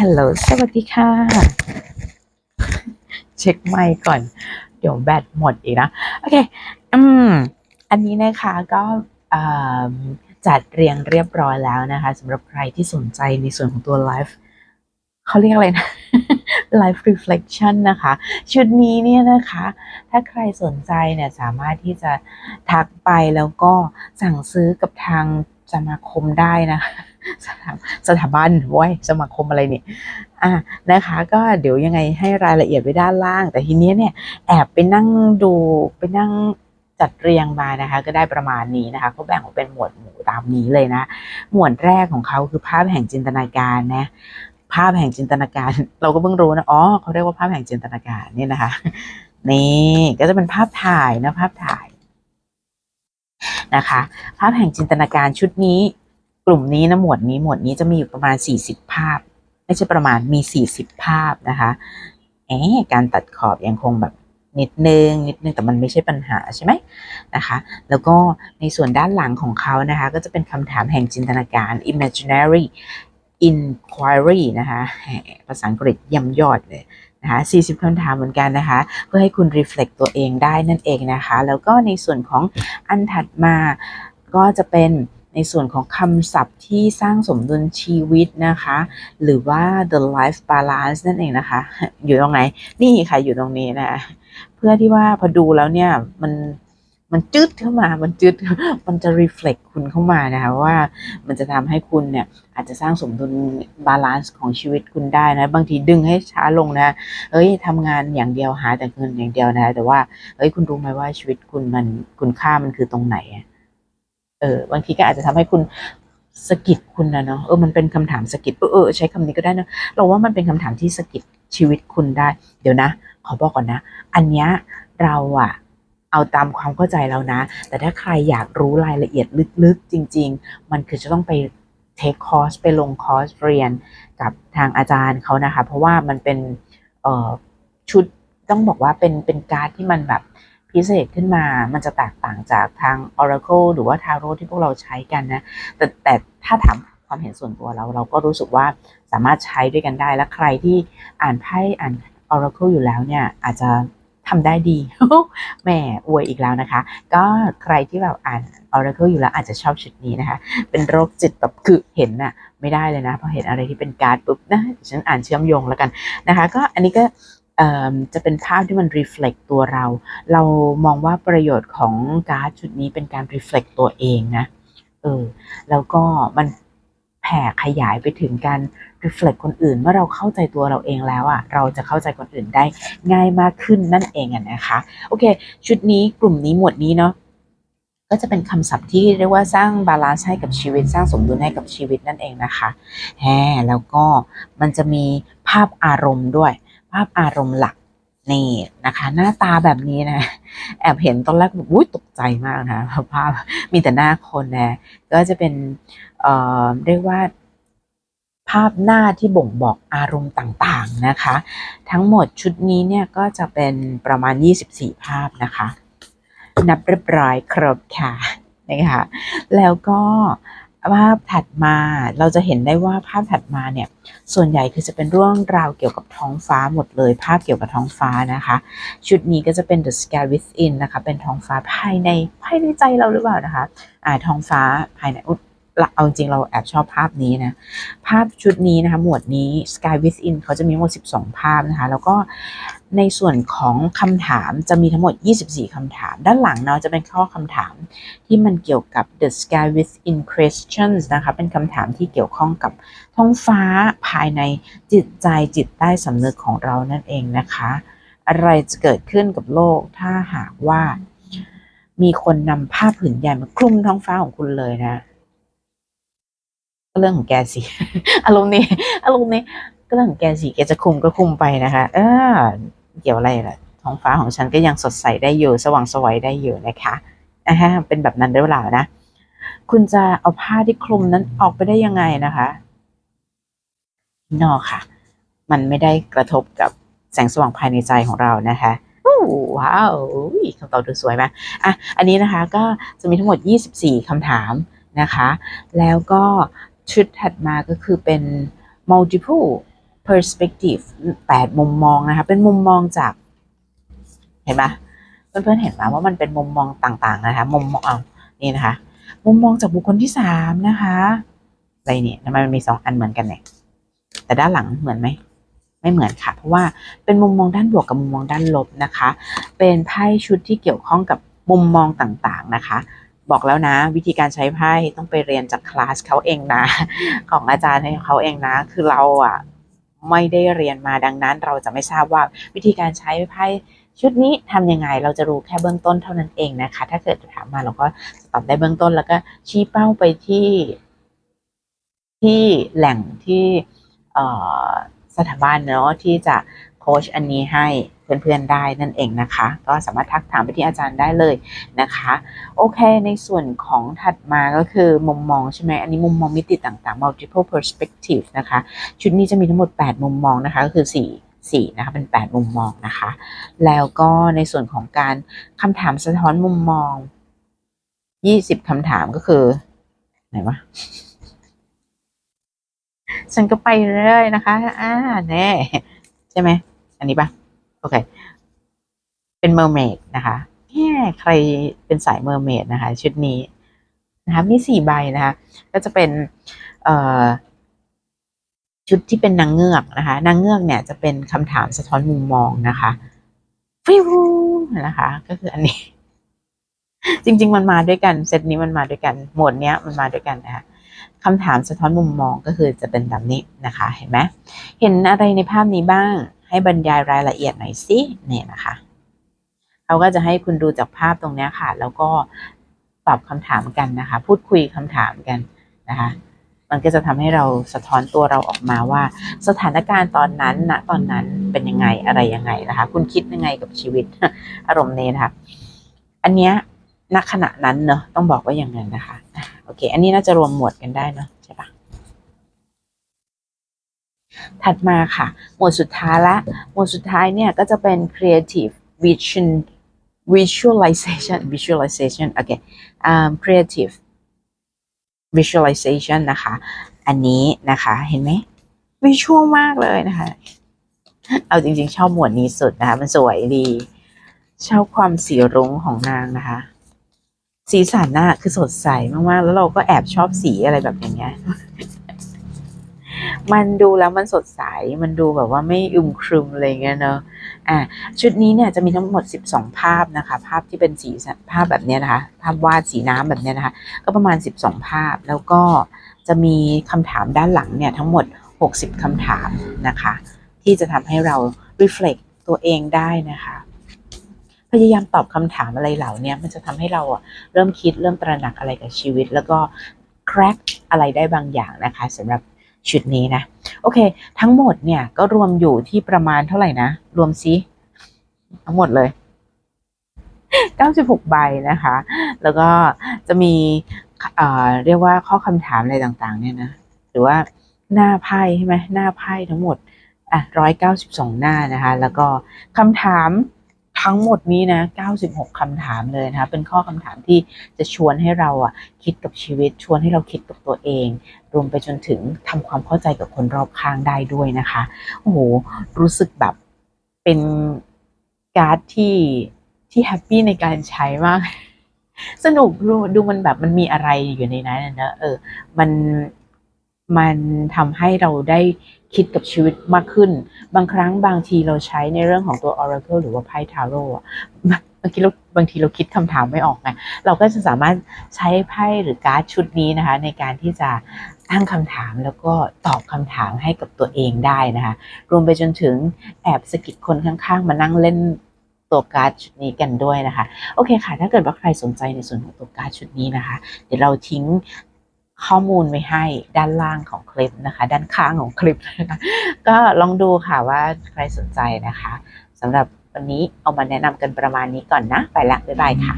ฮัลโหลสวัสดีค่ะ เช็คไมค์ก่อน เดี๋ยวแบตหมดอีกนะ โอเค อืม อันนี้นะคะก็จัดเรียงเรียบร้อยแล้วนะคะสำหรับใครที่สนใจในส่วนของตัวไลฟ์เขาเรียกอะไรนะ Life Reflection นะคะ ชุดนี้เนี่ยนะคะ ถ้าใครสนใจเนี่ยสามารถที่จะทักไปแล้วก็สั่งซื้อกับทางสมาคมได้นะ สถาสถาบันว้ยสมาคมอะไรเนี่ยอะนะคะ ก็เดี๋ยวยังไงให้รายละเอียดไว้ด้านล่าง แต่ทีเนี้ยเนี่ยแอบไปนั่งดูไปนั่งจัดเรียงมานะคะ ก็ได้ประมาณนี้นะคะเขาแบ่งออกเป็นหมวดหมู่ตามนี้เลยนะ หมวดแรกของเขาคือภาพแห่งจินตนาการนะภาพแห่งจินตนาการ เราก็เพิ่งรู้นะอ๋อเขาเรียกว่าภาพแห่งจินตนาการเนี่ยนะคะ นี่ก็จะเป็นภาพถ่ายนะภาพถ่ายนะคะ ภาพแห่งจินตนาการชุดนี้ กลุ่มนี้นะหมวดนี้หมวดนี้จะมีอยู่ประมาณ 40 ภาพ ไม่ใช่ประมาณมี 40 ภาพนะคะเอ๊ะการตัดขอบยังคงแบบนิดนึงนิดนึงแต่มันไม่ใช่ปัญหาใช่ไหมนะคะ แล้วก็ในส่วนด้านหลังของเขานะคะ ก็จะเป็นคำถามแห่งจินตนาการ imaginary inquiry นะคะภาษาอังกฤษย่ำยอดเลยนะคะ 40 คำถามเหมือนกันนะคะ เพื่อให้คุณ reflect ตัวเองได้นั่นเองนะคะ แล้วก็ในส่วนของอันถัดมาก็จะเป็น ในส่วนของคำศัพท์ที่สร้างสมดุลชีวิตนะคะ หรือว่า the life balance นั่นเองนะคะ อยู่ตรงไหน นี่ค่ะอยู่ตรงนี้นะ เพื่อที่ว่าพอดูแล้วเนี่ย มันมันจืดเข้ามา มันจืด มันจะ reflect คุณเข้ามานะคะว่ามันจะทำให้คุณเนี่ยอาจจะสร้างสมดุลบาลานซ์ของชีวิตคุณได้นะ บางทีดึงให้ช้าลงนะ เอ้ยทำงานอย่างเดียวหาแต่เงินอย่างเดียวนะ แต่ว่า เอ้ยคุณรู้ไหมว่าชีวิตคุณมันคุณค่ามันคือตรงไหนอะ ออบางทีก็อาจจะทำให้คุณสะกิดคุณนะเนาะเออมันเป็นคำถามสะกิดเออเออใช้คำนี้ก็ได้นะเราว่ามันเป็นคำถามที่สะกิดชีวิตคุณได้ เดี๋ยวนะ ขอบอกก่อนนะ อันเนี้ยเราอะเอาตามความเข้าใจแล้วนะ แต่ถ้าใครอยากรู้รายละเอียดลึกๆ จริง ๆ มันคือจะต้องไปเทคคอร์สไปลงคอร์สเรียนกับทางอาจารย์เขานะคะ เพราะว่ามันเป็นชุดต้องบอกว่าเป็นเป็นการ์ดที่มันแบบ พิเศษขึ้นมา มันจะแตกต่างจากทาง Oracle หรือว่า Tarot ที่พวกเราใช้กันนะ แต่แต่ถ้าถามความเห็นส่วนตัวเรา เราก็รู้สึกว่าสามารถใช้ด้วยกันได้ และใครที่อ่านไพ่อ่าน Oracle อยู่แล้วเนี่ย อาจจะทำได้ดีแหมอวยอีกแล้วนะคะ ก็ใครที่แบบอ่าน Oracle อยู่แล้วอาจจะชอบชุดนี้นะคะ เป็นโรคจิตแบบคือเห็นน่ะไม่ได้เลยนะพอเห็นอะไรที่เป็นการ์ดปุ๊บนะฉันอ่านเชื่อมโยงแล้วกันนะคะ ก็อันนี้ก็ จะเป็นภาพที่มัน reflect ตัวเรา เรามองว่าประโยชน์ของการ์ดชุดนี้เป็นการ reflect ตัวเองนะ เออ แล้วก็มันแผ่ขยายไปถึงการ reflect คนอื่น เมื่อเราเข้าใจตัวเราเองแล้วอะเราจะเข้าใจคนอื่นได้ง่ายมากขึ้นนั่นเองอะนะคะ โอเค ชุดนี้กลุ่มนี้หมวดนี้เนาะ ก็จะเป็นคำศัพท์ที่เรียกว่าสร้างบาลานซ์ให้กับชีวิต สร้างสมดุลให้กับชีวิตนั่นเองนะคะแฮแล้วก็มันจะมีภาพอารมณ์ด้วย ภาพอารมณ์หลักนี่นะคะ หน้าตาแบบนี้นะ แอบเห็นตอนแรกแบบอุ้ยตกใจมากนะภาพมีแต่หน้าคนนะก็จะเป็นเอ่อเรียกว่าภาพหน้าที่บ่งบอกอารมณ์ต่างๆนะคะ ทั้งหมดชุดนี้เนี่ยก็จะเป็นประมาณ 24 ภาพนะคะ นับเรียบร้อยครบค่ะนะคะแล้วก็ ภาพถัดมาเราจะเห็นได้ว่าภาพถัดมาเนี่ยส่วนใหญ่คือจะเป็นเรื่องราวเกี่ยวกับท้องฟ้าหมดเลย ภาพเกี่ยวกับท้องฟ้านะคะ ชุดนี้ก็จะเป็น the sky within นะคะ เป็นท้องฟ้าภายในภายในใจเราหรือเปล่านะคะอ่าท้องฟ้าภายในอุด เอาจริงเราแอบชอบภาพนี้นะ ภาพชุดนี้นะคะ หมวดนี้ Sky Within เขาจะมีทั้งหมด 12 ภาพนะคะ แล้วก็ในส่วนของคำถามจะมีทั้งหมด 24คำถาม ด้านหลังเนาะจะเป็นข้อคำถามที่มันเกี่ยวกับ The Sky Within Questions นะคะ เป็นคำถามที่เกี่ยวข้องกับท้องฟ้าภายในจิตใจจิตใต้สำนึกของเรานั่นเองนะคะ อะไรจะเกิดขึ้นกับโลกถ้าหากว่า มีคนนำผ้าผืนใหญ่มาคลุมท้องฟ้าของคุณเลยนะ ก็เรื่องของแกสิ อารมณ์นี้ อารมณ์นี้ ก็เรื่องของแกสิ แกจะคุมก็คุมไปนะคะ เออ เกี่ยวอะไรล่ะ ท้องฟ้าของฉันก็ยังสดใสได้อยู่ สว่างสวัยได้อยู่นะคะอ่าฮะเป็นแบบนั้นหรือเปล่านะ คุณจะเอาผ้าที่คลุมนั้นออกไปได้ยังไงนะคะ นอกค่ะ มันไม่ได้กระทบกับแสงสว่างภายในใจของเรานะคะอู้ว้าวคำตอบดูสวยไหมอะ อันนี้นะคะก็จะมีทั้งหมด 24คำถามนะคะ แล้วก็ ชุดถัดมาก็คือเป็น multiple perspective แปดมุมมองนะคะ เป็นมุมมองจาก เห็นไหมเพื่อนๆเห็นไหมว่ามันเป็นมุมมองต่างๆนะคะ มุมมองเอานี่นะคะ มุมมองจากบุคคลที่สามนะคะอะไรเนี่ยทำไมมันมีสองอันเหมือนกันเนี่ยแต่ด้านหลังเหมือนไหมไม่เหมือนค่ะ เพราะว่าเป็นมุมมองด้านบวกกับมุมมองด้านลบนะคะ เป็นไพ่ชุดที่เกี่ยวข้องกับมุมมองต่างๆนะคะ บอกแล้วนะ วิธีการใช้ไพ่ต้องไปเรียนจากคลาสเขาเองนะ ของอาจารย์ให้เขาเองนะ คือเราอะไม่ได้เรียนมาดังนั้น เราจะไม่ทราบว่าวิธีการใช้ไพ่ชุดนี้ทำยังไงเราจะรู้แค่เบื้องต้นเท่านั้นเองนะคะ ถ้าเกิดถามมาเราก็ตอบได้เบื้องต้นแล้วก็ชี้เป้าไปที่ ที่แหล่งที่สถาบันเนาะที่จะ ค้ชอันนี้ให้เพื่อนๆได้นั่นเองนะคะ ก็สามารถทักถามไปที่อาจารย์ได้เลยนะคะ โอเค ในส่วนของถัดมาก็คือมุมมองใช่ไหมอันนี้มุมมองมิติต่างๆ multiple perspective นะคะ ชุดนี้จะมีทั้งหมด 8 มุมมองนะคะ ก็คือ 4 4นะคะเป็น 8 มุมมองนะคะ แล้วก็ในส่วนของการคำถามสะท้อนมุมมอง 20คำถามก็คือ ไหนวะฉันก็ไปเรื่อยนะคะ อ่าแน่ใช่ไหม อันนี้ปะโอเค เป็นเมอร์เมดนะคะแค่ใครเป็นสายเมอร์เมดนะคะ ชุดนี้นะคะมีสี่ใบนะคะ ก็จะเป็นเอ่อชุดที่เป็นนางเงือกนะคะ นางเงือกเนี่ยจะเป็นคำถามสะท้อนมุมมองนะคะฟิวนะคะ ก็คืออันนี้ จริง ๆ มันมาด้วยกันเซตนี้มันมาด้วยกันหมวดเนี้ยมันมาด้วยกันนะคะคำถามสะท้อนมุมมองก็คือจะเป็นแบบนี้นะคะ เห็นไหมเห็นอะไรในภาพนี้บ้าง ให้บรรยายรายละเอียดหน่อยสิเนี่ยนะคะเขาก็จะให้คุณดูจากภาพตรงนี้ค่ะ แล้วก็ตอบคำถามกันนะคะ พูดคุยคำถามกันนะคะ มันก็จะทำให้เราสะท้อนตัวเราออกมาว่า สถานการณ์ตอนนั้นณตอนนั้นเป็นยังไงอะไรยังไงนะคะ คุณคิดยังไงกับชีวิต อารมณ์นี้นะคะ อันเนี้ยณขณะนั้นเนอะต้องบอกว่าอย่างนั้นนะคะโอเค อันนี้น่าจะรวมหมวดกันได้เนอะใช่ปะ ถัดมาค่ะ หมวดสุดท้ายละ หมวดสุดท้ายเนี่ยก็จะเป็น creative vision visualization visualization โอเค um, creative visualization นะคะ อันนี้นะคะ เห็นไหม visual มากเลยนะคะ เอาจริงๆ ชอบหมวดนี้สุดนะคะ มันสวยดี ชอบความสีรุ้งของนางนะคะ สีสันน่ะคือสดใสมากๆ แล้วเราก็แอบชอบสีอะไรแบบอย่างเงี้ย มันดูแล้วมันสดใส มันดูแบบว่าไม่อึมครึมอะไรเงี้ยเนอะอะชุดนี้เนี่ยจะมีทั้งหมด 12 ภาพนะคะ ภาพที่เป็นสีภาพแบบเนี้ยนะคะ ภาพวาดสีน้ำแบบเนี้ยนะคะ ก็ประมาณ 12 ภาพ แล้วก็จะมีคำถามด้านหลังเนี่ยทั้งหมด 60คำถามนะคะ ที่จะทำให้เรา reflect ตัวเองได้นะคะ พยายามตอบคำถามอะไรเหล่านี้มันจะทำให้เราอะเริ่มคิดเริ่มตระหนักอะไรกับชีวิต แล้วก็ crack อะไรได้บางอย่างนะคะสำหรับ ชุดนี้นะ โอเค ทั้งหมดเนี่ยก็รวมอยู่ที่ประมาณเท่าไหร่นะ รวมซิทั้งหมดเลย 96 ใบนะคะ แล้วก็จะมีเอ่อเรียกว่าข้อคำถามอะไรต่างๆ เนี่ยนะ หรือว่าหน้าไพ่ใช่ไหมหน้าไพ่ทั้งหมดอะ192 หน้านะคะ แล้วก็คำถาม ทั้งหมดนี้นะ 96คำถามเลยนะคะ เป็นข้อคำถามที่จะชวนให้เราอะคิดกับชีวิต ชวนให้เราคิดกับตัวเอง รวมไปจนถึงทำความเข้าใจกับคนรอบข้างได้ด้วยนะคะ โอ้โห รู้สึกแบบเป็นการ์ดที่ที่แฮปปี้ในการใช้มาก สนุกดูดูมันแบบมันมีอะไรอยู่ในนั้นน่ะเนอะเออ มันมันทำให้เราได้ คิดกับชีวิตมากขึ้น บางครั้งบางทีเราใช้ในเรื่องของตัว Oracle หรือว่าไพ่ทาโร่อะบางทีเราบางทีเราคิดคำถามไม่ออกไงเราก็จะสามารถใช้ไพ่หรือการ์ดชุดนี้นะคะ ในการที่จะตั้งคำถามแล้วก็ตอบคำถามให้กับตัวเองได้นะคะ รวมไปจนถึงแอบสกิดคนข้างๆ มานั่งเล่นตัวการ์ดชุดนี้กันด้วยนะคะ โอเคค่ะ ถ้าเกิดว่าใครสนใจในส่วนของตัวการ์ดชุดนี้นะคะ เดี๋ยวเราทิ้ง ข้อมูลไว้ให้ด้านล่างของคลิปนะคะ ด้านข้างของคลิปนะคะก็ลองดูค่ะว่าใครสนใจนะคะสำหรับวันนี้เอามาแนะนำกันประมาณนี้ก่อนนะ ไปละบ๊ายบายค่ะ